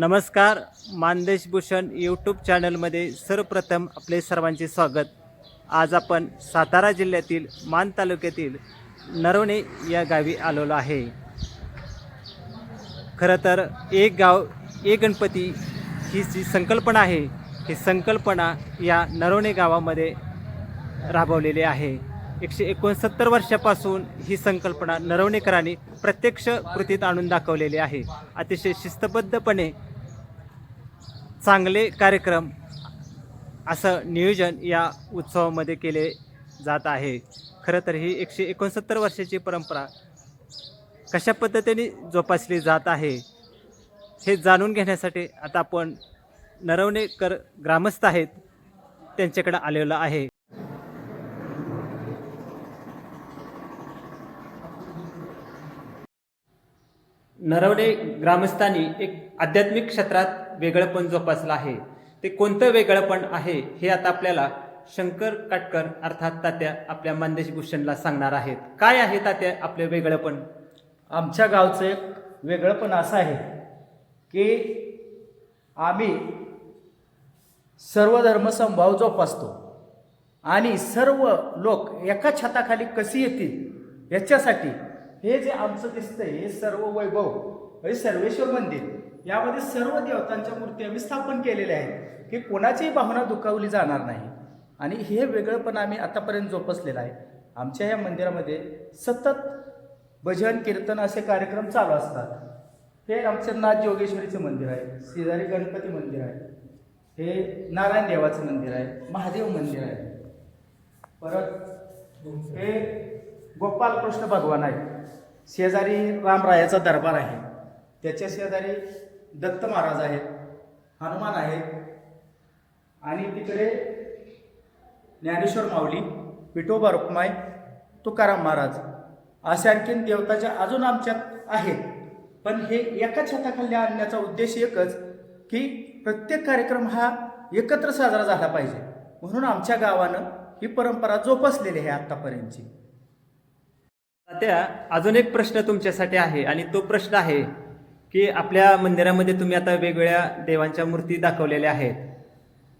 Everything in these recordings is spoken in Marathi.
नमस्कार मानदेश भूषण यूट्यूब चॅनलमध्ये सर्वप्रथम आपले सर्वांचे स्वागत. आज आपण सातारा जिल्ह्यातील मान तालुक्यातील नरवणे या गावी आलेलो आहे. खरं तर एक गाव एक गणपती ही जी संकल्पना आहे ही संकल्पना या नरवणे गावामध्ये राबवलेली आहे. एकशे एकोणसत्तर वर्षापासून ही संकल्पना नरवणेकरांनी प्रत्यक्ष कृतीत आणून दाखवलेली आहे. अतिशय शिस्तबद्धपणे चांगले कार्यक्रम असं नियोजन या उत्सवामध्ये केले जात आहे. खरं तर ही एकशे एकोणसत्तर वर्षाची परंपरा कशा पद्धतीने जोपासली जात आहे हे जाणून घेण्यासाठी आता आपण नरवणेकर ग्रामस्थ आहेत त्यांच्याकडे आलेलो आहे. नरवणे ग्रामस्थांनी एक आध्यात्मिक क्षेत्रात वेगळंपण जोपासलं आहे. ते कोणतं वेगळंपण आहे हे आता आपल्याला शंकर काटकर अर्थात तात्या आपल्या मानदेश भूषणला सांगणार आहेत. काय आहे तात्या आपले वेगळंपण? आमच्या गावचं एक वेगळंपण असं आहे की आम्ही सर्व धर्मसंभाव जोपासतो आणि सर्व लोक एका छताखाली कशी येतील याच्यासाठी हे जे आमचं दिसतंय हे सर्व वैभव हे सर्वेश्वर मंदिर यामध्ये सर्व देवतांच्या मूर्ती आम्ही स्थापन केलेल्या आहेत. की कोणाचीही भावना दुखावली जाणार नाही. आणि हे वेगळंपण आम्ही आतापर्यंत जोपासलेलं आहे. आमच्या या मंदिरामध्ये सतत भजन कीर्तन असे कार्यक्रम चालू असतात. हे आमचं नाथ योगेश्वरीचं मंदिर आहे. शेजारी गणपती मंदिर आहे. हे नारायण देवाचं मंदिर आहे. महादेव मंदिर आहे. परत हे गोपालकृष्ण भगवान आहे. शेजारी रामरायाचा दरबार आहे. त्याच्या शेजारी दत्त महाराज आहेत हनुमान आहेत आणि तिकडे ज्ञानेश्वर माऊली विठोबा रुक्माई तुकाराम महाराज असे आणखीन देवताच्या अजून आमच्यात आहेत. पण हे एकाच छताखाली आणण्याचा उद्देश एकच की प्रत्येक कार्यक्रम हा एकत्र साजरा झाला पाहिजे. म्हणून आमच्या गावानं ही परंपरा जोपासलेली आहे आत्तापर्यंतची त्या अजून एक प्रश्न तुमच्यासाठी आहे आणि तो प्रश्न आहे की आपल्या मंदिरामध्ये तुम्ही आता वेगवेगळ्या देवांच्या मूर्ती दाखवलेल्या आहेत.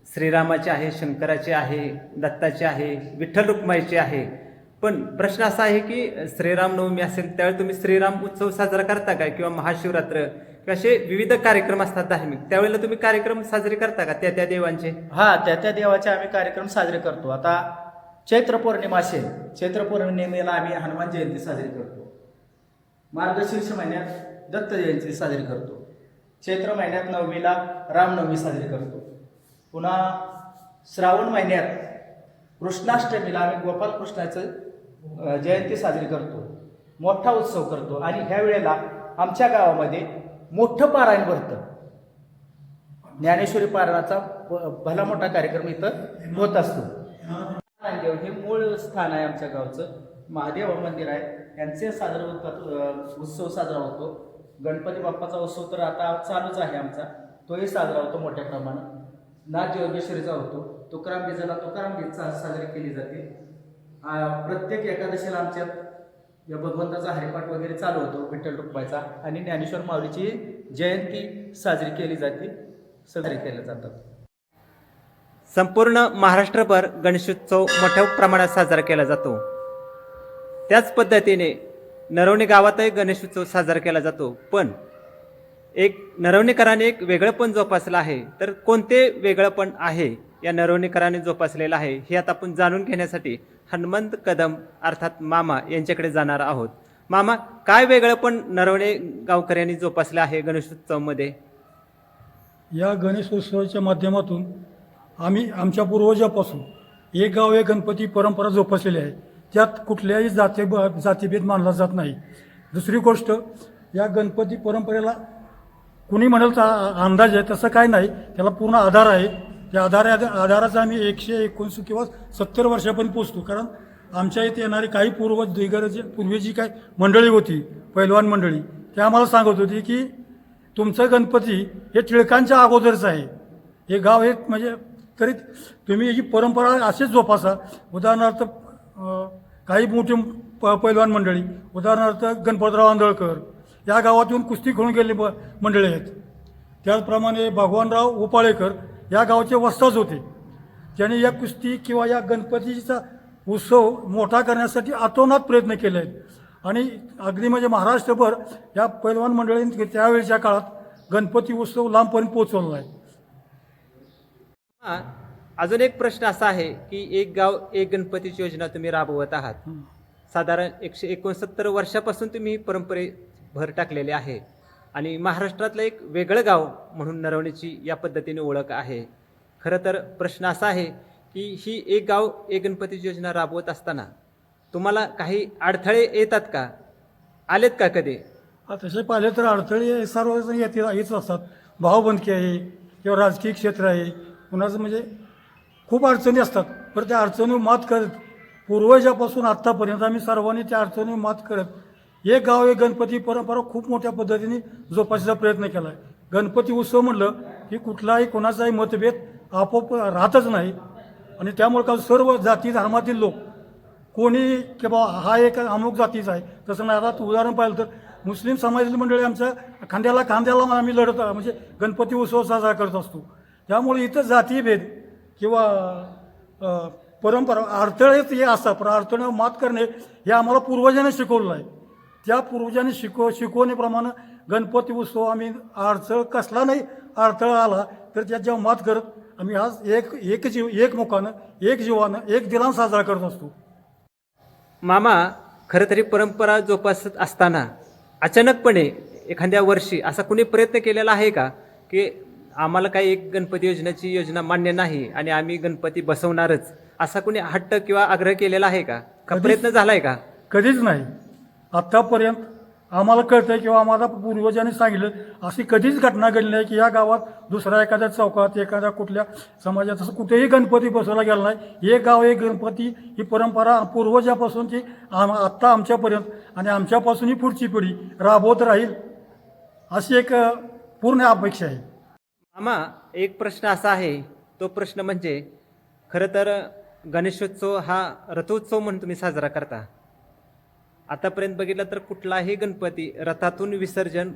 श्रीरामाचे आहे शंकराचे आहे दत्ताचे आहे विठ्ठल रुक्माईचे आहे. पण प्रश्न असा आहे की श्रीराम नवमी असेल त्यावेळी तुम्ही श्रीराम उत्सव साजरा करता का? किंवा महाशिवरात्र किंवा असे विविध कार्यक्रम असतात धार्मिक त्यावेळेला तुम्ही कार्यक्रम साजरे करता का त्या त्या देवांचे? हा त्या त्या देवाचे आम्ही कार्यक्रम साजरे करतो. आता चैत्र पौर्णिमा असेल चैत्र पौर्णिमेला आम्ही हनुमान जयंती साजरी करतो. मार्गशीर्ष महिन्यात दत्त जयंती साजरी करतो. चैत्र महिन्यात नवमीला रामनवमी साजरी करतो. पुन्हा श्रावण महिन्यात कृष्णाष्टमीला आम्ही गोपालकृष्णाचं कृष्णाचं जयंती साजरी करतो. मोठा उत्सव करतो. आणि ह्या वेळेला आमच्या गावामध्ये मोठं पारायण भरतं. ज्ञानेश्वरी पारायणाचा भला मोठा कार्यक्रम इथं होत असतो. नारायणदेव हे मूळ स्थान आहे आमच्या गावचं. महादेव मंदिर आहे. यांचे साजरा होतात उत्सव साजरा होतो. गणपती बाप्पाचा उत्सव तर आता चालूच आहे आमचा. तोही साजरा होतो मोठ्या प्रमाणात. नाथ योगेश्वरीचा होतो तुकाराम बीजाला तुकाराम बीज साजरी केली जाते. प्रत्येक एकादशीला आमच्यात या भगवंताचा हरिपाठ वगैरे चालू होतो विठ्ठल रुक्माईचा आणि ज्ञानेश्वर माऊलीची जयंती साजरी केली जाते साजरी केल्या जातात. संपूर्ण महाराष्ट्रभर गणेशोत्सव मोठ्या प्रमाणात साजरा केला जातो. त्याच पद्धतीने नरवणे गावातही गणेशोत्सव साजरा केला जातो. पण एक नरवणेकरांनी एक वेगळंपण जोपासलं आहे. तर कोणते वेगळंपण आहे या नरवणेकरांनी जोपासलेलं आहे हे आता आपण जाणून घेण्यासाठी हनुमंत कदम अर्थात मामा यांच्याकडे जाणार आहोत. मामा काय वेगळंपण नरवणे गावकऱ्यांनी जोपासलं आहे गणेशोत्सवामध्ये या गणेशोत्सवाच्या माध्यमातून आम्ही आमच्या पूर्वजापासून एक गाव एक गणपती परंपरा जोपासलेली आहे. त्यात कुठल्याही जाती जातीभेद मानला जात नाही. दुसरी गोष्ट या गणपती परंपरेला कुणी म्हणाल तर अंदाज आहे तसं काय नाही. त्याला पूर्ण आधार आहे. त्या आधार आधाराचा आम्ही एकशे एकोणीस किंवा सत्तर वर्षापर्यंत पोचतो. कारण आमच्या इथे येणारी काही पूर्वज दिग्गज पूर्वीची काय मंडळी होती पैलवान मंडळी त्या आम्हाला सांगत होती की तुमचं गणपती हे टिळकांच्या अगोदरचं आहे. हे गाव हे म्हणजे तरी तुम्ही ही परंपरा अशीच जोपासा. उदाहरणार्थ काही मोठी प पैलवान मंडळी. उदाहरणार्थ गणपतराव आंधळकर. या गावातून कुस्ती खेळून गेलेली ब- मंडळी आहेत. त्याचप्रमाणे भगवानराव उपाळेकर या गावचे वस्ताच होते. त्यांनी या कुस्ती किंवा या गणपतीचा उत्सव मोठा करण्यासाठी आतोनात प्रयत्न केले. आहेत आणि अगदी म्हणजे महाराष्ट्रभर या पैलवान मंडळींनी त्यावेळच्या काळात गणपती उत्सव लांबपर्यंत पोहोचवला आहे. अजून एक प्रश्न असा आहे की एक गाव एक गणपतीची योजना तुम्ही राबवत आहात. साधारण एकशे एकोणसत्तर वर्षापासून तुम्ही ही परंपरे भर टाकलेली आहे. आणि महाराष्ट्रातलं एक वेगळं गाव म्हणून नरवणीची या पद्धतीने ओळख आहे. खरं तर प्रश्न असा आहे की ही एक गाव एक गणपतीची योजना राबवत असताना तुम्हाला काही अडथळे येतात का? आलेत का कधी? तसे पाहिले तर अडथळे सर्वजण येते येत असतात. भावबंदकी आहे किंवा राजकीय क्षेत्र आहे. कुणाचं म्हणजे खूप अडचणी असतात. पण त्या अडचणीवर मात करत. पूर्वजापासून आत्तापर्यंत आम्ही सर्वांनी त्या अडचणीवर मात करत. एक गाव एक गणपती परंपरा खूप मोठ्या पद्धतीने जोपासायचा प्रयत्न केला आहे गणपती उत्सव म्हणलं की कुठलाही कोणाचाही मतभेद आपोआप राहतच नाही. आणि त्यामुळे का सर्व जाती धर्मातील लोक कोणी की बा हा एक अमुक जातीचा आहे. तसं नाही आता उदाहरण पाहिलं तर मुस्लिम समाजातील मंडळी आमच्या खांद्याला खांद्याला आम्ही लढत म्हणजे गणपती उत्सव साजरा करत असतो. त्यामुळे इथं जातीभेद किंवा परंपरा अडथळेच हे असतात पण अडथळ्यावर मात करणे हे आम्हाला पूर्वजांनी शिकवलं आहे. त्या पूर्वजांनी शिकव शिकवणीप्रमाणे गणपती उत्सव आम्ही अडचण कसला नाही अडथळा आला तर त्याच्यावर मात करत आम्ही आज एक एक जीव एक मुखानं एक जीवानं एक दिलान साजरा करत असतो. मामा खरं तरी परंपरा जोपासत असताना अचानकपणे एखाद्या वर्षी असा कुणी प्रयत्न केलेला आहे का की आम्हाला काही एक गणपती योजनेची योजना मान्य नाही आणि आम्ही गणपती बसवणारच. असा कुणी हट्ट किंवा आग्रह केलेला आहे का? का कधीच- प्रयत्न झालाय का? कधीच नाही. आत्तापर्यंत आम्हाला कळतंय किंवा आम्हाला पूर्वजांनी सांगितलं अशी कधीच घटना घडली नाही की या गावात दुसऱ्या एखाद्या चौकात एखाद्या कुठल्या समाजात असं कुठेही गणपती बसवला गेला नाही. एक गाव एक गणपती ही परंपरा पूर्वजापासूनची आम आत्ता आमच्यापर्यंत आणि आमच्यापासून ही पुढची पिढी राबवत राहील अशी एक अ, पूर्ण अपेक्षा आहे. मामा एक प्रश्न असा आहे. तो प्रश्न म्हणजे खरं तर गणेशोत्सव हा रथोत्सव म्हणून तुम्ही साजरा करता. आतापर्यंत बघितलं तर कुठलाही गणपती रथातून विसर्जन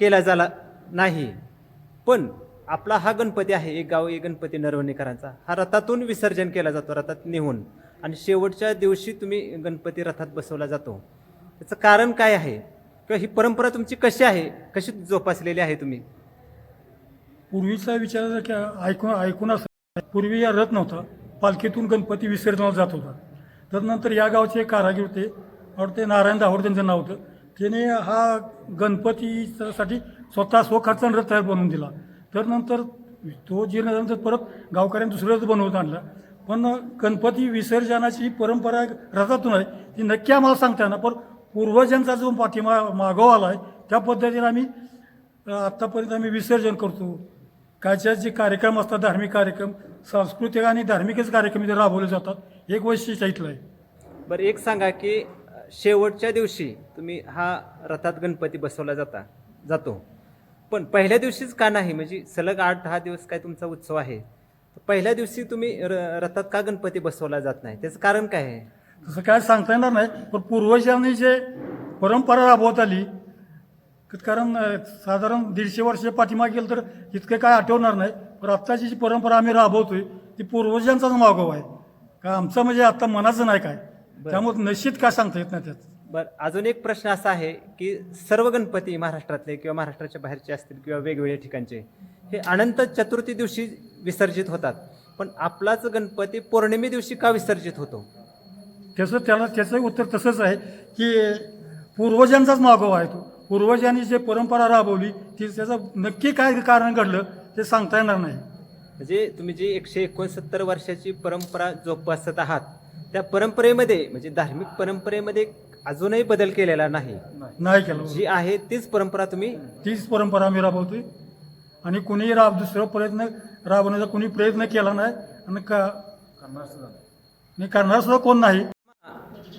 केला झाला नाही. पण आपला हा गणपती आहे एक गाव एक गणपती नरवणेकरांचा. हा रथातून विसर्जन केला जातो रथात नेहून आणि शेवटच्या दिवशी तुम्ही गणपती रथात बसवला जातो. त्याचं कारण काय आहे? किंवा ही परंपरा तुमची कशी आहे? कशी जोपासलेली आहे तुम्ही? पूर्वीचा विचार जर का ऐकून ऐकून असं पूर्वी या रथ नव्हता. पालखीतून गणपती विसर्जनाला जात होता. तर नंतर या गावचे एक कारागीर होते वाटते नारायण दाहोड त्यांचं नाव होतं. त्याने हा गणपतीसाठी स्वतः स्वखाचा रथ तयार बनवून दिला. तर नंतर तो जीर्ण झाल्यानंतर परत गावकऱ्यांनी दुसरं रथ बनवून आणला. पण गणपती विसर्जनाची परंपरा रथातून आहे ती नक्की आम्हाला सांगता येणार पण पूर्वजांचा जो पाठिंबा मागोवा आला आहे त्या पद्धतीने आम्ही आत्तापर्यंत आम्ही विसर्जन करतो. कायच्या जे कार्यक्रम असतात धार्मिक कार्यक्रम सांस्कृतिक आणि धार्मिकच कार्यक्रम इथे राबवले जातात. एक वैशिष्ट्य इथलं आहे. बरं एक सांगा की शेवटच्या दिवशी तुम्ही हा रथात गणपती बसवला जाता जातो. पण पहिल्या दिवशीच का नाही? म्हणजे सलग आठ दहा दिवस काय तुमचा उत्सव आहे. तर पहिल्या दिवशी तुम्ही र रथात का गणपती बसवला जात नाही? त्याचं कारण काय आहे? तसं काय सांगता येणार नाही पण पूर्वजांनी जे परंपरा राबवत आली कारण साधारण दीडशे वर्ष पाठीमागे गेलं तर इतकं काय आठवणार नाही. पण आत्ताची जी परंपरा आम्ही राबवतोय ती पूर्वजांचाच मागोवा आहे. का आमचं म्हणजे आता मनाचं नाही काय? त्यामुळे निश्चित काय सांगता येत नाही त्यात बरं अजून एक प्रश्न असा आहे की सर्व गणपती महाराष्ट्रातले किंवा महाराष्ट्राच्या बाहेरचे असतील किंवा वेगवेगळ्या ठिकाणचे हे अनंत चतुर्थी दिवशी विसर्जित होतात. पण आपलाच गणपती पौर्णिमे दिवशी का विसर्जित होतो? त्याचं त्याला त्याचं उत्तर तसंच आहे की पूर्वजांचाच मागोवा आहे तो. पूर्वजांनी जे परंपरा राबवली ती त्याचं नक्की काय कारण घडलं ते सांगता येणार नाही. म्हणजे तुम्ही जी एकशे एकोणसत्तर वर्षाची परंपरा जोपासत आहात त्या परंपरेमध्ये म्हणजे धार्मिक परंपरेमध्ये अजूनही बदल केलेला नाही. नाही केलं. जी आहे तीच परंपरा तुम्ही तीच परंपरा आम्ही राबवतोय. आणि कुणीही राब दुसरं प्रयत्न राबवण्याचा कुणी प्रयत्न केला नाही. आणि का नाही. करणार सुद्धा कोण नाही.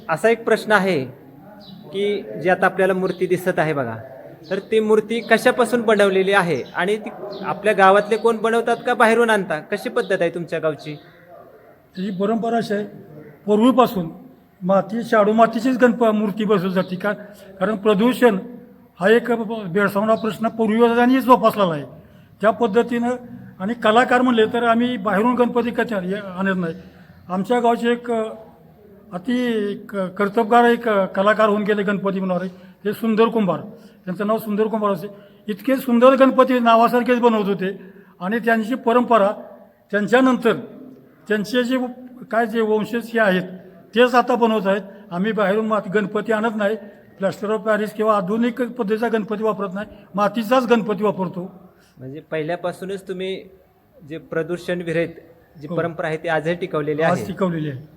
असा एक प्रश्न आहे की जी आता आपल्याला मूर्ती दिसत आहे बघा. तर ती मूर्ती कशापासून बनवलेली आहे? आणि ती आपल्या गावातले कोण बनवतात का बाहेरून आणता? कशी पद्धत आहे तुमच्या गावची? ही परंपरा अशी आहे. पूर्वीपासून माती शाडू मातीचीच गणप मूर्ती बसवली जाते. का कारण प्रदूषण हा एक भेडसावणारा प्रश्न पूर्वजांनी जोपासलेला आहे. त्या पद्धतीनं आणि कलाकार म्हणले तर आम्ही बाहेरून गणपती कथा आणत नाही. आमच्या गावचे एक अति क कर्तबगार एक कलाकार होऊन गेले गणपती बनवणारे. हे सुंदर कुंभार. त्यांचं नाव सुंदर कुंभार असे. इतके सुंदर गणपती नावासारखेच बनवत होते. आणि त्यांची परंपरा त्यांच्यानंतर त्यांचे जे काय जे वंशज हे आहेत तेच आता बनवत आहेत. आम्ही बाहेरून माती गणपती आणत नाही. प्लास्टर ऑफ पॅरिस किंवा आधुनिक पद्धतीचा गणपती वापरत नाही. मातीचाच गणपती वापरतो. म्हणजे पहिल्यापासूनच तुम्ही जे प्रदूषण विरहित जी हो. परंपरा आहे ती आजही टिकवलेली आज आहे. टिकवलेली आहे.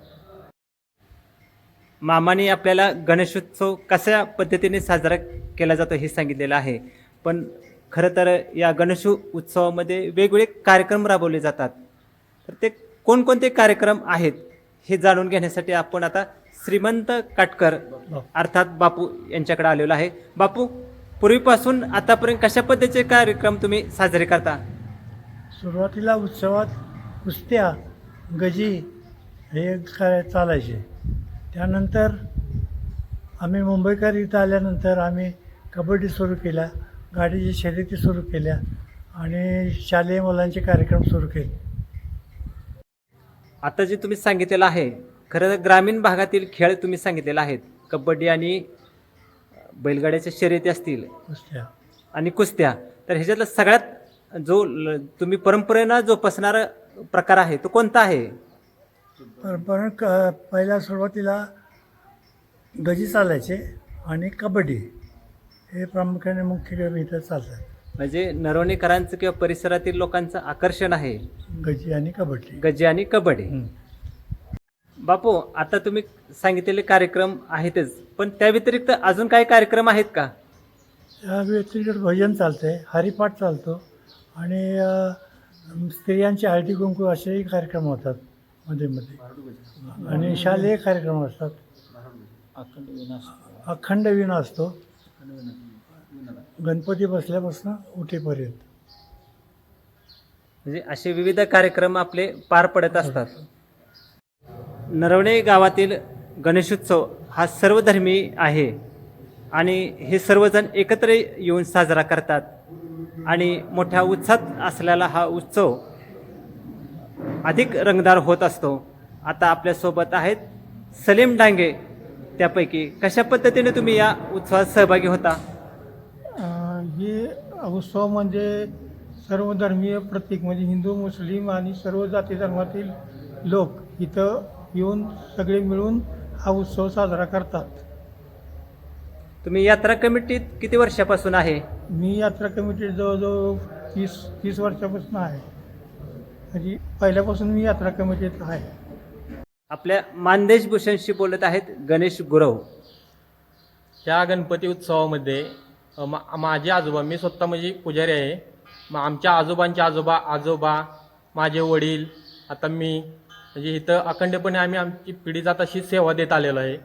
मामाने आपल्याला गणेशोत्सव कशा पद्धतीने साजरा केला जातो हे सांगितलेलं आहे. पण खरं तर या गणेश उत्सवामध्ये वेगवेगळे कार्यक्रम राबवले जातात. तर ते कोणकोणते कार्यक्रम आहेत हे जाणून घेण्यासाठी आपण आता श्रीमंत काटकर अर्थात बापू यांच्याकडे आलेलो आहे. बापू पूर्वीपासून आतापर्यंत कशा पद्धतीचे कार्यक्रम तुम्ही साजरे करता? सुरुवातीला उत्सवात कुस्त्या गजी हे काय चालायचे? त्यानंतर आम्ही मुंबईकर इथं आल्यानंतर आम्ही कबड्डी सुरू केल्या गाडीची शर्यती सुरू केल्या आणि शालेय मुलांचे कार्यक्रम सुरू केले. आता जे तुम्ही सांगितलेलं आहे खरं तर ग्रामीण भागातील खेळ तुम्ही सांगितलेले आहेत. कबड्डी आणि बैलगाड्याच्या शर्यती असतील. कुस्त्या. आणि कुस्त्या. तर ह्याच्यातला सगळ्यात जो तुम्ही परंपरेनं जोपासणारा प्रकार आहे तो कोणता आहे? पर पण क पहिल्या सुरुवातीला गजी चालायचे आणि कबड्डी हे प्रामुख्याने मुख्य इथं चालतात. म्हणजे नरवणेकरांचं किंवा परिसरातील लोकांचं आकर्षण आहे. गजी आणि कबड्डी. गजी आणि कबड्डी. हं. बापू आता तुम्ही सांगितलेले कार्यक्रम आहेतच पण त्या व्यतिरिक्त अजून काही कार्यक्रम आहेत का? त्या व्यतिरिक्त भजन चालतंय हरिपाठ चालतो आणि अ, स्त्रियांचे हळदी कुंकू असेही कार्यक्रम होतात. मध्ये मध्ये. आणि शालेय कार्यक्रम असतात. अखंड विना असतो. गणपती बसल्यापासून उठेपर्यंत. म्हणजे असे विविध कार्यक्रम आपले पार पडत असतात. नरवणे गावातील गणेशोत्सव हा सर्वधर्मी आहे. आणि हे सर्वजण एकत्र येऊन साजरा करतात. आणि मोठ्या उत्साहात असलेला हा उत्सव अधिक रंगदार होत असतो. आता आपल्यासोबत आहेत सलीम डांगे. त्यापैकी कशा पद्धतीने तुम्ही या उत्सवात सहभागी होता? हे उत्सव म्हणजे सर्व धर्मीय प्रतीक म्हणजे हिंदू मुस्लिम आणि सर्व जाती धर्मातील लोक इथं येऊन सगळे मिळून हा उत्सव साजरा करतात. तुम्ही यात्रा कमिटीत किती वर्षापासून आहे? मी यात्रा कमिटीत जवळजवळ तीस तीस वर्षापासून आहे. म्हणजे पहिल्यापासून मी यात्रा कमिटीत आहे. आपल्या मानदेश भूषणशी बोलत आहेत गणेश गुरव. ह्या गणपती उत्सवामध्ये अ, मा माझे आजोबा मी स्वतः म्हणजे पुजारी आहे. मग आमच्या आजोबांचे आजोबा आजोबा माझे वडील आता मी म्हणजे इथं अखंडपणे आम्ही आमची पिढी जात अशी सेवा देत आलेलो आहे.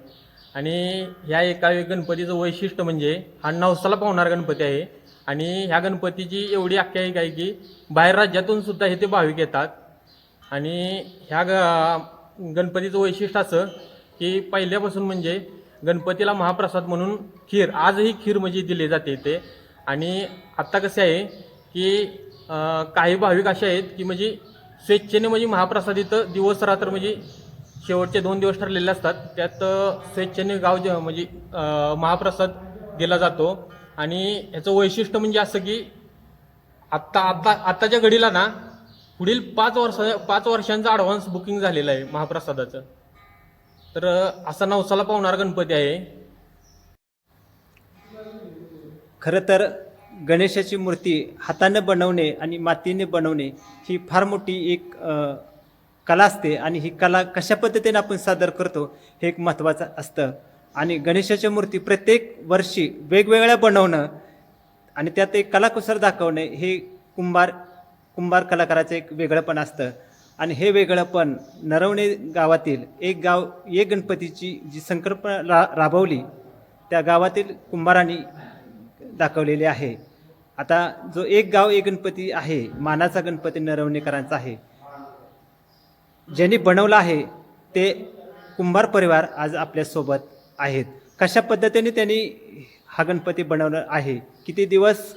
आणि ह्या एका गणपतीचं वैशिष्ट्य म्हणजे हा नवसाला पावणारा गणपती आहे. आणि ह्या गणपतीची एवढी आख्यायिका आहे की बाहेर राज्यातून सुद्धा इथे भाविक येतात. आणि ह्या ग गणपतीचं वैशिष्ट्य असं की पहिल्यापासून म्हणजे गणपतीला महाप्रसाद म्हणून खीर आजही खीर म्हणजे दिली जाते इथे. आणि आत्ता कसे आहे की काही भाविक असे आहेत की म्हणजे स्वेच्छेने म्हणजे महाप्रसाद इथं दिवस रात्र म्हणजे शेवटचे दोन दिवस ठरलेले असतात. त्यात स्वेच्छेने गाव म्हणजे महाप्रसाद दिला जातो. आणि ह्याचं वैशिष्ट्य म्हणजे असं की आत्ता आत्ता आत्ताच्या घडीला ना पुढील पाच वर्ष पाच वर्षांचं ॲडव्हान्स बुकिंग झालेलं आहे महाप्रसादाचं. तर असा नवसाला पावणारा गणपती आहे. खरं तर गणेशाची मूर्ती हातानं बनवणे आणि मातीने बनवणे ही फार मोठी एक कला असते आणि ही कला कशा पद्धतीने आपण सादर करतो हे एक महत्त्वाचं असतं. आणि गणेशाच्या मूर्ती प्रत्येक वर्षी वेगवेगळ्या बनवणं आणि त्यात एक कलाकुसर दाखवणे हे कुंभार कुंभार कलाकाराचं एक वेगळंपण असतं. आणि हे वेगळंपण नरवणे गावातील एक गाव एक गणपतीची जी संकल्पना रा राबवली त्या गावातील कुंभारांनी दाखवलेली आहे. आता जो एक गाव एक गणपती आहे मानाचा गणपती नरवणेकरांचा आहे. ज्यांनी बनवला आहे ते कुंभार परिवार आज आपल्यासोबत आहेत. कशा पद्धतीने त्यांनी हा गणपती बनवणं आहे? किती दिवस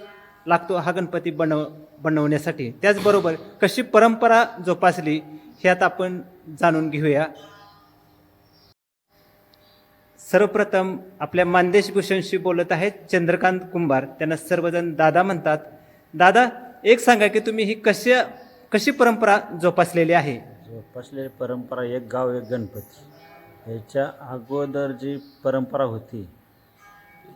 लागतो हा गणपती बनव बनवण्यासाठी? त्याचबरोबर कशी परंपरा जोपासली ह्यात आपण जाणून घेऊया. सर्वप्रथम आपल्या मानदेश भूषणशी बोलत आहेत चंद्रकांत कुंभार. त्यांना सर्वजण दादा म्हणतात. दादा एक सांगा की तुम्ही ही कशा कशी परंपरा जोपासलेली आहे? जोपासलेली परंपरा एक गाव एक गणपती. ह्याच्या अगोदर जी परंपरा होती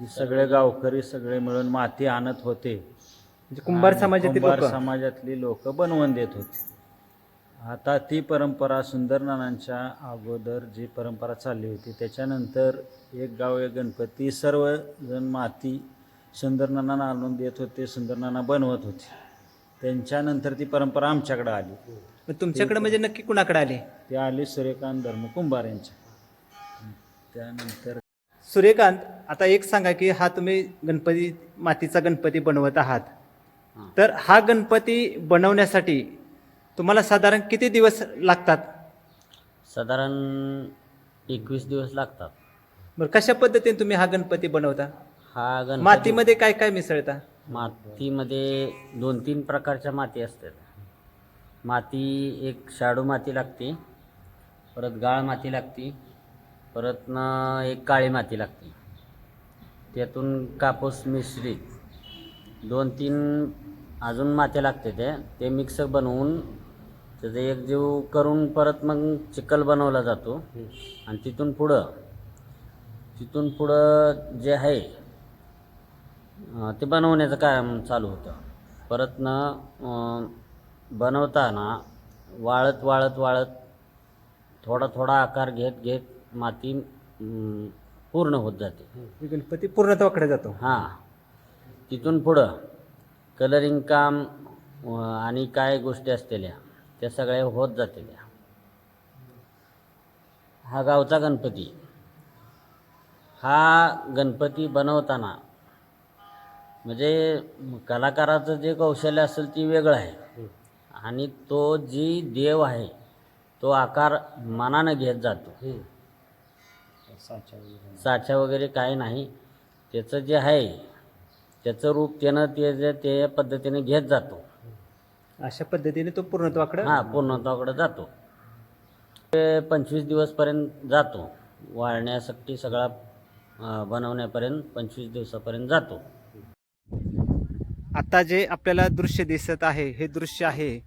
ती सगळे गावकरी सगळे मिळून माती आणत होते. म्हणजे कुंभार आणि समाजातील कुंभार लोक. समाजातली लोक बनवून देत होती. आता ती परंपरा सुंदरनानांच्या अगोदर जी परंपरा चालली होती त्याच्यानंतर एक गाव एक गणपती सर्वजण माती सुंदरनाना आणून देत होते सुंदरनाना बनवत होते. त्यांच्यानंतर ती परंपरा आमच्याकडे आली. मग तुमच्याकडे म्हणजे नक्की कुणाकडे आले? ते आले सूर्यकांत धर्म कुंभार यांच्या. त्यानंतर सूर्यकांत आता एक सांगा की हा तुम्ही गणपती मातीचा गणपती बनवत आहात. तर हा गणपती बनवण्यासाठी तुम्हाला साधारण किती दिवस लागतात? साधारण एकवीस दिवस लागतात. बरं कशा पद्धतीने तुम्ही हा गणपती बनवता? हा गणपती मातीमध्ये काय काय मिसळता? मातीमध्ये दोन तीन प्रकारच्या माती असतात. माती एक शाडू माती लागते परत गाळ माती लागते परत न एक काळी माती लागते. त्यातून कापूस मिश्रित. दोन तीन अजून माती लागते ते. ते मिक्स बनवून त्याचं एक जीव करून परत मग चिखल बनवला जातो. आणि तिथून पुढं तिथून पुढं जे आहे ते बनवण्याचं काम चालू होतं. परत न बनवताना वाळत वाळत वाळत थोडा थोडा आकार घेत घेत माती अं, पूर्ण होत जाते. गणपती पूर्णत्वाकडे जातो. हां. तिथून पुढं कलरिंग काम अं, आणि काय गोष्टी असलेल्या त्या सगळ्या होत जातेल्या. हा गावचा गणपती. हा गणपती बनवताना म्हणजे कलाकाराचं जे कौशल्य असेल ती वेगळं आहे. आणि तो जी देव आहे तो आकार मनानं घेत जातो. साच्या वगैरे काही नाही. त्याचं जे आहे त्याचं रूप त्यानं ते जे ते पद्धतीने घेत जातो. अशा पद्धतीने तो पूर्णत्वाकडे? हां पूर्णत्वाकडे जातो. ते पंचवीस दिवसपर्यंत जातो. वाळण्यासाठी सगळा बनवण्यापर्यंत पंचवीस दिवसापर्यंत जातो. आता जे आपल्याला दृश्य दिसत आहे हे दृश्य आहे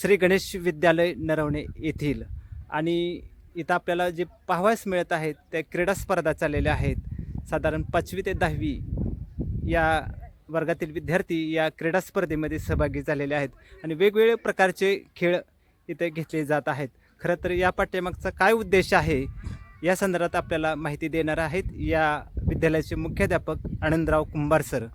श्री गणेश विद्यालय नरवणे येथील. आणि इथं आपल्याला जे पाहावयास मिळत आहेत त्या क्रीडा स्पर्धा चाललेल्या आहेत. साधारण पाचवी ते दहावी या वर्गातील विद्यार्थी या क्रीडा स्पर्धेमध्ये सहभागी झालेले आहेत आणि वेगवेगळे प्रकारचे खेळ इथे घेतले जात आहेत. खरं तर या पाठ्यमागचा काय उद्देश आहे या संदर्भात आपल्याला माहिती देणार आहेत या विद्यालयाचे मुख्याध्यापक आनंदराव कुंभार सर.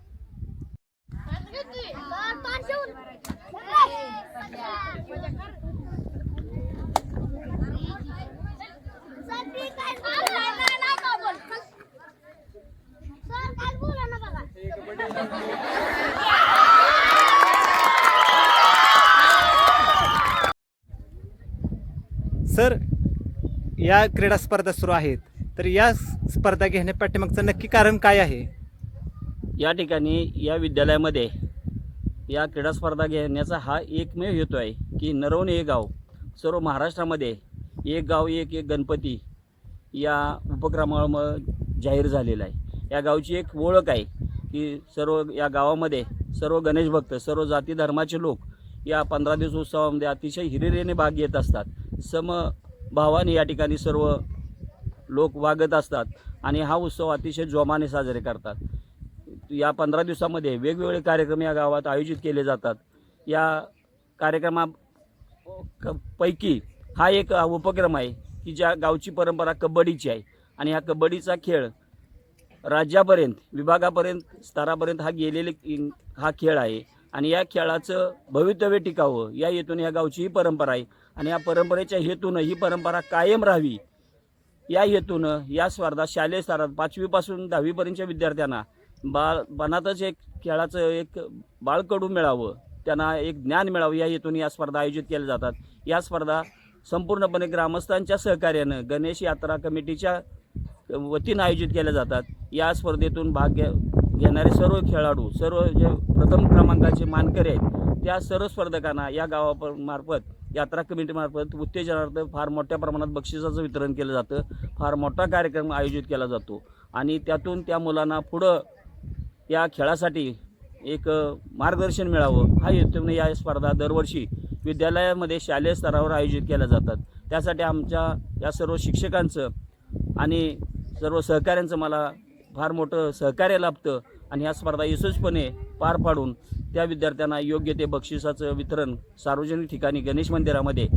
सर या क्रीडा स्पर्धा सुरू आहेत. तर या स्पर्धा घेण्या पाठीमागचं नक्की कारण काय आहे? या ठिकाणी या विद्यालयामध्ये या क्रीडा स्पर्धा घेण्याचा हा एकमेव हेतू आहे की नरवण हे गाव सर्व महाराष्ट्रामध्ये एक गाव एक एक गणपती या उपक्रमामुळं जाहीर झालेला आहे. या गावची एक ओळख आहे. की सर्व या गावामध्ये सर्व गणेश भक्त सर्व जाती धर्माचे लोक या पंधरा दिवस उत्सवामध्ये अतिशय हिरिरेने भाग घेत असतात. समभावाने या ठिकाणी सर्व लोक वागत असतात आणि हा उत्सव अतिशय जोमाने साजरे करतात. या पंधरा दिवसामध्ये वेगवेगळे कार्यक्रम या गावात आयोजित केले जातात. या कार्यक्रमा क- पैकी हा एक उपक्रम आहे की ज्या गावची परंपरा कबड्डीची आहे आणि हा कबड्डीचा खेळ राज्यापर्यंत विभागापर्यंत स्तरापर्यंत हा गेलेले हा खेळ आहे. आणि या खेळाचं भवितव्य टिकावं या हेतून या गावची ही परंपरा आहे. आणि या परंपरेच्या हेतूनं ही परंपरा कायम राहावी. या हेतूनं या स्पर्धा शालेय स्तरात पाचवीपासून दहावीपर्यंतच्या विद्यार्थ्यांना बाळ मनातच एक खेळाचं एक बाळकडू मिळावं त्यांना एक ज्ञान मिळावं या हेतून या स्पर्धा आयोजित केल्या जातात. या स्पर्धा संपूर्णपणे ग्रामस्थांच्या सहकार्यानं गणेश यात्रा कमिटीच्या वतीनं आयोजित केल्या जातात. या स्पर्धेतून भाग घ्या घेणारे सर्व खेळाडू सर्व जे प्रथम क्रमांकाचे मानकरी आहेत त्या सर्व स्पर्धकांना या गावामार्फत यात्रा कमिटीमार्फत उत्तेजनार्थ फार मोठ्या प्रमाणात बक्षिसाचं वितरण केलं जातं. फार मोठा कार्यक्रम आयोजित केला जातो. आणि त्यातून त्या मुलांना पुढं या खेळासाठी एक मार्गदर्शन मिळावं हा हेतूने या स्पर्धा दरवर्षी विद्यालयामध्ये शालेय स्तरावर आयोजित केल्या जातात. त्यासाठी आमच्या या सर्व शिक्षकांचं आणि सर्व सहकाऱ्यांचं मला फार मोठं सहकार्य लाभतं आणि ह्या स्पर्धा यशस्वीपणे पार पाडून त्या विद्यार्थ्यांना योग्य ते बक्षिसाचं वितरण सार्वजनिक ठिकाणी गणेश मंदिरामध्ये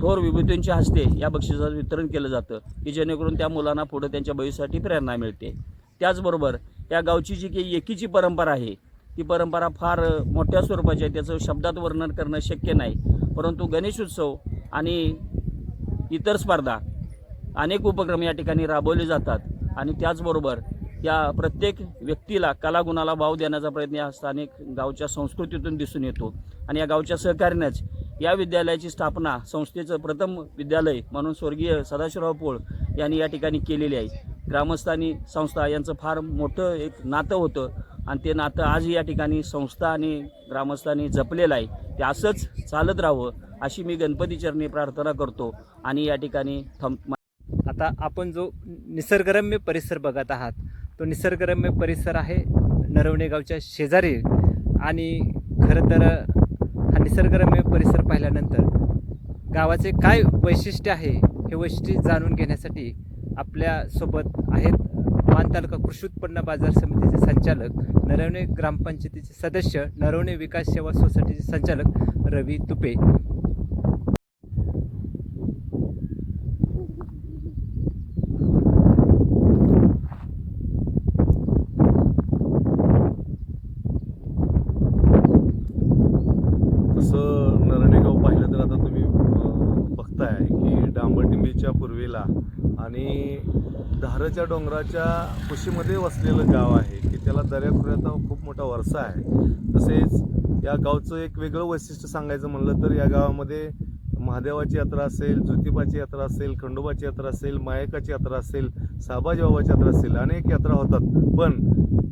थोर विभूतींच्या हस्ते या बक्षिसाचं वितरण केलं जातं की जेणेकरून त्या मुलांना पुढं त्यांच्या भविष्यासाठी प्रेरणा मिळते. त्याचबरोबर या गावची जी काही एकीची परंपरा आहे ती परंपरा फार मोठ्या स्वरूपाची आहे त्याचं शब्दात वर्णन करणं शक्य नाही. परंतु गणेश उत्सव आणि इतर स्पर्धा अनेक उपक्रम या ठिकाणी राबवले जातात. आणि त्याचबरोबर या प्रत्येक व्यक्तीला कलागुणाला वाव देण्याचा प्रयत्न या स्थानिक गावच्या संस्कृतीतून दिसून येतो. आणि या गावच्या सहकार्यानेच या विद्यालयाची स्थापना संस्थेचं प्रथम विद्यालय म्हणून स्वर्गीय सदाशिवराव पोळ यांनी या ठिकाणी केलेली आहे. ग्रामस्थांनी संस्था यांचं फार मोठं एक नातं होतं आणि ते नातं आज या ठिकाणी संस्था आणि ग्रामस्थांनी जपलेलं आहे. ते असंच चालत राहावं अशी मी गणपतीचरणी प्रार्थना करतो आणि या ठिकाणी थम आता आपण जो निसर्गरम्य परिसर बघत आहात तो निसर्गरम्य परिसर आहे नरवणे गावच्या शेजारी. आणि खरं तर हा निसर्गरम्य परिसर पाहिल्यानंतर गावाचे काय वैशिष्ट्य आहे हे वैशिष्ट्य जाणून घेण्यासाठी आपल्यासोबत आहेत मान तालुका कृषी उत्पन्न बाजार समितीचे संचालक नरवणे ग्रामपंचायतीचे सदस्य नरवणे विकास सेवा सोसायटीचे संचालक रवी तुपे तसं नरडेगाव पाहिलं तर आता तुम्ही अं, बघताय की डांबरटिंबीच्या पूर्वेला आणि धारच्या डोंगराच्या कुशीमध्ये वसलेलं गाव आहे की त्याला दर्याखोऱ्याचा खूप मोठा वारसा आहे. तसेच या गावचं एक वेगळं वैशिष्ट्य सांगायचं म्हणलं तर या गावामध्ये महादेवाची यात्रा असेल ज्योतिबाची यात्रा असेल खंडोबाची यात्रा असेल मायकाची यात्रा असेल साबाजीबाबाची यात्रा असेल अनेक यात्रा होतात. पण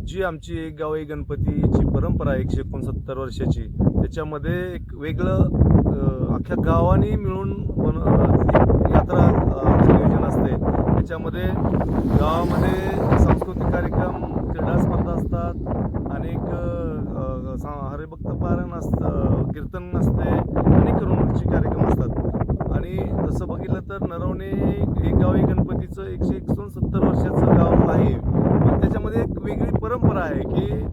जी आमची एक गावी गणपतीची परंपरा आहे एकशे एकोणसत्तर वर्षाची त्याच्यामध्ये एक वेगळं अख्ख्या गावाने मिळून यात्रा नियोजन असते. त्याच्यामध्ये गावामध्ये सांस्कृतिक कार्यक्रम क्रीडा स्पर्धा असतात अनेक सा- हरिभक्त पारायण असतं कीर्तन असते अनेक करमणुकीचे कार्यक्रम असतात. आणि तसं बघितलं तर नरवणे हे गाव हे गणपतीचं एकशे एकोणसत्तर वर्षाचं गाव आहे. पण त्याच्यामध्ये एक वेगळी परंपरा आहे की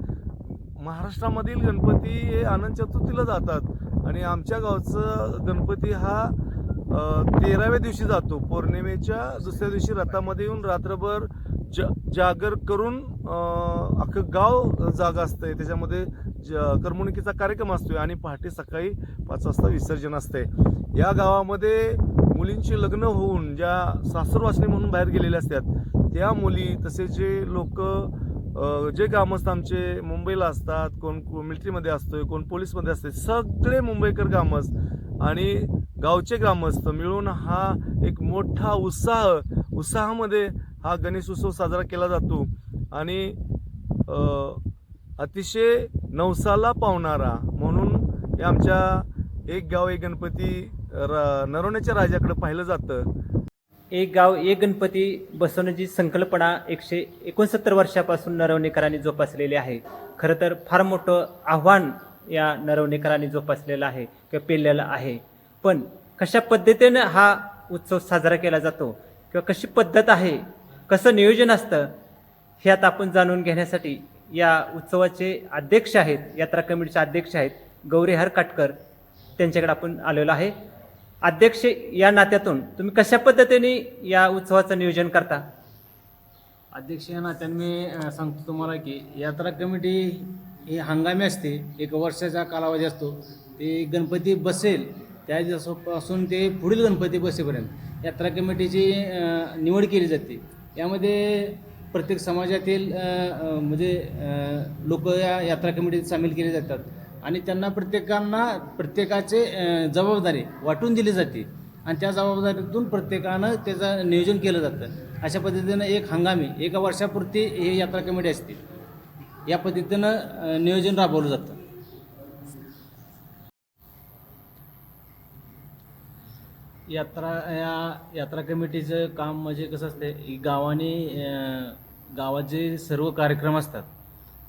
महाराष्ट्रामधील गणपती हे आनंद चतुर्थीला जातात. आणि आमच्या गावचं गणपती हा तेराव्या दिवशी जातो. पौर्णिमेच्या दुसऱ्या दिवशी रथामध्ये येऊन रात्रभर ज जागर करून अख्खं गाव जागा असतंय. त्याच्यामध्ये ज करमणुकीचा कार्यक्रम असतोय आणि पहाटे सकाळी पाच वाजता विसर्जन असते या गावामध्ये मुलींची लग्न होऊन ज्या सासूरवासनी म्हणून बाहेर गेलेल्या असतात त्या मुली तसे जे लोक जे ग्रामस्थ आमचे मुंबईला असतात कोण मिलिटरीमध्ये असतोय कोण पोलीसमध्ये असते सगळे मुंबईकर ग्रामस्थ आणि गावचे ग्रामस्थ मिळून हा एक मोठा उत्साह उत्साहामध्ये हा गणेश उत्सव साजरा केला जातो. आणि अतिशय नवसाला पावणारा म्हणून हे आमच्या एक गाव एक गणपती रा नरवण्याच्या राजाकडे पाहिलं जातं. एक गाव एक गणपती बसवण्याची संकल्पना एकशे एकोणसत्तर वर्षापासून नरवणेकरांनी जोपासलेली आहे. खरं तर फार मोठं आव्हान या नरवणेकरांनी जोपासलेलं आहे किंवा पेललेलं आहे. पण कशा पद्धतीनं हा उत्सव साजरा केला जातो किंवा कशी पद्धत आहे कसं नियोजन असतं हे आता आपण जाणून घेण्यासाठी या उत्सवाचे अध्यक्ष आहेत यात्रा कमिटीचे अध्यक्ष आहेत गौरीहर काटकर त्यांच्याकडे आपण आलेलो आहे. अध्यक्ष या नात्यातून तुम्ही कशा पद्धतीने या उत्सवाचं नियोजन करता? अध्यक्ष या नात्याने मी सांगतो तुम्हाला की यात्रा कमिटी ही हंगामी असते. एक वर्षाचा कालावधी असतो. ते गणपती बसेल त्या दिवसापासून ते पुढील गणपती बसेपर्यंत यात्रा कमिटीची निवड केली जाते. यामध्ये प्रत्येक समाजातील म्हणजे लोक या यात्रा कमिटीत सामील केले जातात आणि त्यांना प्रत्येकांना प्रत्येकाचे जबाबदारी वाटून दिली जाते आणि त्या जबाबदारीतून प्रत्येकानं त्याचं नियोजन केलं जातं. अशा पद्धतीनं एक हंगामी एका वर्षापुरती हे यात्रा कमिटी असते. या पद्धतीनं नियोजन राबवलं जातं. यात्रा या यात्रा कमिटीचं काम म्हणजे कसं असते गावाने गावात जे सर्व कार्यक्रम असतात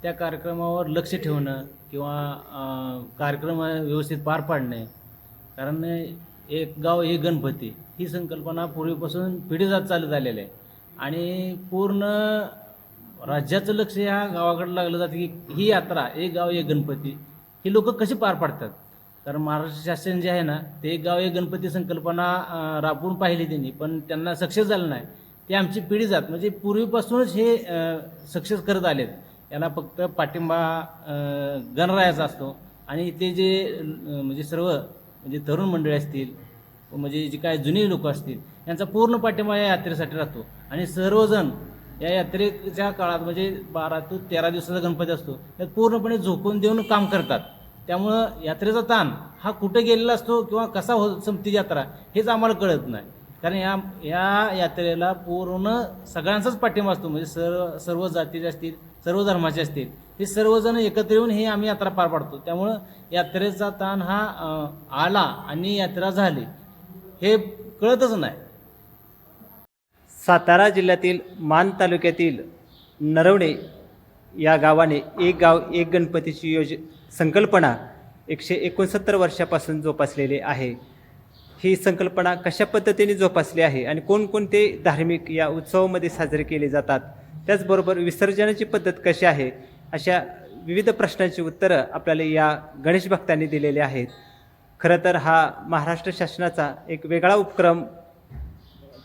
त्या कार्यक्रमावर लक्ष ठेवणं किंवा कार्यक्रम व्यवस्थित पार पाडणे कारण एक गाव एक गणपती ही संकल्पना पूर्वीपासून पिढी जात चालत आलेली आहे. आणि पूर्ण राज्याचं लक्ष ह्या गावाकडे लागलं जातं की ही यात्रा एक गाव एक गणपती ही लोक कशी पार पाडतात? कारण महाराष्ट्र शासन जे आहे ना ते गाव एक गणपती संकल्पना राबवून पाहिली त्यांनी पण त्यांना सक्सेस झालं नाही. ते आमची पिढी जात म्हणजे पूर्वीपासूनच हे सक्सेस करत आलेत. याला फक्त पाठिंबा गणरायाचा असतो. आणि ते जे म्हणजे सर्व म्हणजे तरुण मंडळी असतील म्हणजे जे काय जुने लोक असतील यांचा पूर्ण पाठिंबा या यात्रेसाठी राहतो. आणि सर्वजण या यात्रेच्या काळात म्हणजे बारा ते तेरा दिवसाचा गणपती असतो त्यात पूर्णपणे झोकून देऊन काम करतात. त्यामुळं यात्रेचा ताण हा कुठे गेलेला असतो किंवा कसा हो संपती यात्रा हेच आम्हाला कळत नाही. कारण या या यात्रेला पूर्ण सगळ्यांचाच पाठिंबा असतो. म्हणजे सर्व सर्व जातीचे असतील सर्व धर्माचे असतील हे सर्वजण एकत्र येऊन हे आम्ही यात्रा पार पाडतो. त्यामुळं यात्रेचा ताण हा आला आणि यात्रा झाली हे कळतच नाही. सातारा जिल्ह्यातील मान तालुक्यातील नरवणे या गावाने एक गाव एक गणपतीची योज संकल्पना एकशे एकोणसत्तर वर्षापासून जोपासलेली आहे. ही संकल्पना कशा पद्धतीने जोपासली आहे आणि कोणकोणते धार्मिक या उत्सवामध्ये साजरे केले जातात त्याचबरोबर विसर्जनाची पद्धत कशी आहे अशा विविध प्रश्नांची उत्तरं आपल्याला या गणेश भक्तांनी दिलेली आहेत. खरं तर हा महाराष्ट्र शासनाचा एक वेगळा उपक्रम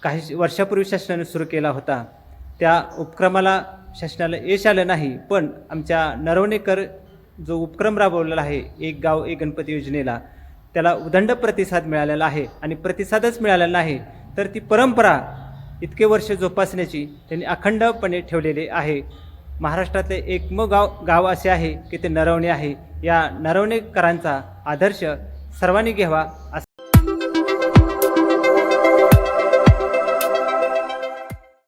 काही वर्षापूर्वी शासनाने सुरू केला होता. त्या उपक्रमाला शासनाला यश आलं नाही पण आमच्या नरवणेकर जो उपक्रम राबवलेला आहे एक गाव एक गणपती योजनेला त्याला उदंड प्रतिसाद मिळालेला आहे आणि प्रतिसादच मिळालेला नाही तर ती परंपरा इतके वर्ष जोपासण्याची त्यांनी अखंडपणे ठेवलेली आहे. महाराष्ट्रातले एकमेव गाव गाव असे आहे की ते नरवणे आहे. या नरवणेकरांचा आदर्श सर्वांनी घ्यावा असं